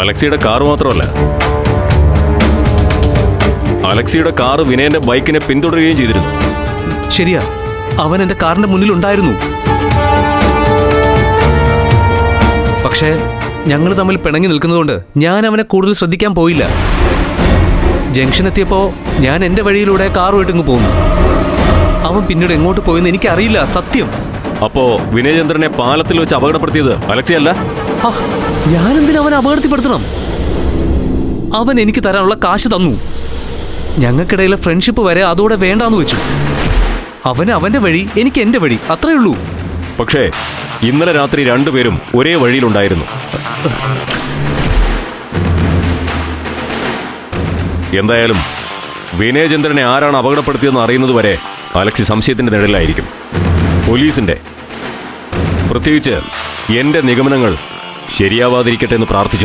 അലക്സിയുടെ car മാത്രമല്ല. അലക്സിയുടെ car വിനയന്റെ ബൈക്കിനെ പിന്തുടരുകയും ചെയ്തിരുന്നു. ശരിയാ അവൻ എന്റെ കാറിന്റെ മുന്നിൽ ഉണ്ടായിരുന്നു പക്ഷേ ഞങ്ങൾ തമ്മിൽ പിണങ്ങി നിൽക്കുന്നതുകൊണ്ട് ഞാൻ അവനെ കൂടുതൽ ശ്രദ്ധിക്കാൻ പോയില്ല. ജംഗ്ഷൻ എത്തിയപ്പോ ഞാൻ എന്റെ വഴിയിലൂടെ കാറുമായിട്ട് ഇങ്ങ് പോന്നു. അവൻ പിന്നീട് എങ്ങോട്ട് പോയെന്ന് എനിക്കറിയില്ല സത്യം. അപ്പോ വിനയചന്ദ്രനെ പാലത്തിൽ വെച്ച് അപകടപ്പെടുത്തിയത് അലക്സി അല്ല? ഞാനെന്തിനാ അവനെ അപകടത്തിൽപ്പെടുത്തണം? അവൻ എനിക്ക് തരാനുള്ള കാശ് തന്നു. ഞങ്ങൾക്കിടയിലെ ഫ്രണ്ട്ഷിപ്പ് വരെ അതോടെ വേണ്ടാന്ന് വെച്ചു. അവന് അവന്റെ വഴി എനിക്ക് എന്റെ വഴി അത്രേ ഉള്ളൂ. പക്ഷേ ഇന്നലെ രാത്രി രണ്ടുപേരും ഒരേ വഴിയിലുണ്ടായിരുന്നു. എന്തായാലും വിനയചന്ദ്രനെ ആരാണ് അപകടപ്പെടുത്തിയതെന്ന് അറിയുന്നത് വരെ അലക്സി സംശയത്തിന്റെ നിഴലായിരിക്കും പോലീസിന്റെ. പ്രത്യേകിച്ച് എന്റെ നിഗമനങ്ങൾ ശരിയാവാതിരിക്കട്ടെ എന്ന് പ്രാർത്ഥിച്ചു.